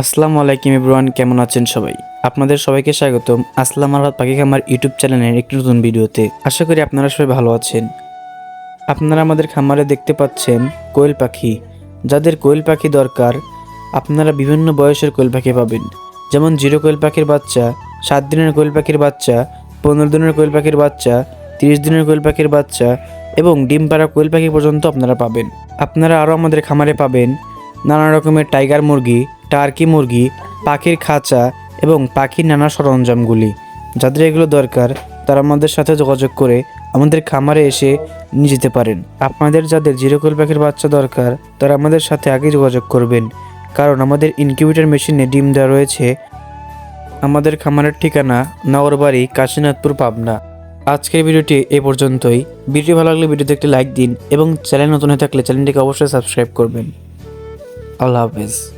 আসসালামু আলাইকুম ইব্রুয়ান কেমন আছেন সবাই? আপনাদের সবাইকে স্বাগতম আসলাম আরহাত পাখি খামার ইউটিউব চ্যানেলের একটি নতুন ভিডিওতে। আশা করি আপনারা সবাই ভালো আছেন। আপনারা আমাদের খামারে দেখতে পাচ্ছেন কোয়েল পাখি। যাদের কোয়েল পাখি দরকার, আপনারা বিভিন্ন বয়সের কোয়েল পাখি পাবেন। যেমন জিরো কোয়েল পাখির বাচ্চা, সাত দিনের কোয়েল পাখির বাচ্চা, পনেরো দিনের কোয়েল পাখির বাচ্চা, তিরিশ দিনের কোয়েল পাখির বাচ্চা এবং ডিম পাড়া কোয়েল পাখি পর্যন্ত আপনারা পাবেন। আপনারা আরও আমাদের খামারে পাবেন নানা রকমের টাইগার মুরগি টার্কি মুরগি, পাখির খাঁচা এবং পাখির নানা সরঞ্জামগুলি। যাদের এগুলো দরকার, তারা আমাদের সাথে যোগাযোগ করে আমাদের খামারে এসে নিয়ে যেতে পারেন। আপনাদের যাদের জিরোকোল পাখির বাচ্চা দরকার, তারা আমাদের সাথে আগে যোগাযোগ করবেন। কারণ আমাদের ইনকিউবেটর মেশিনে ডিম দেওয়া রয়েছে। আমাদের খামারের ঠিকানা নগরবাড়ি, কাশীনাথপুর, পাবনা। আজকের ভিডিওটি এ পর্যন্তই। ভিডিও ভালো লাগলে ভিডিওতে একটি লাইক দিন এবং চ্যানেল নতুন হয়ে থাকলে চ্যানেলটিকে অবশ্যই সাবস্ক্রাইব করবেন। আল্লাহ হাফেজ।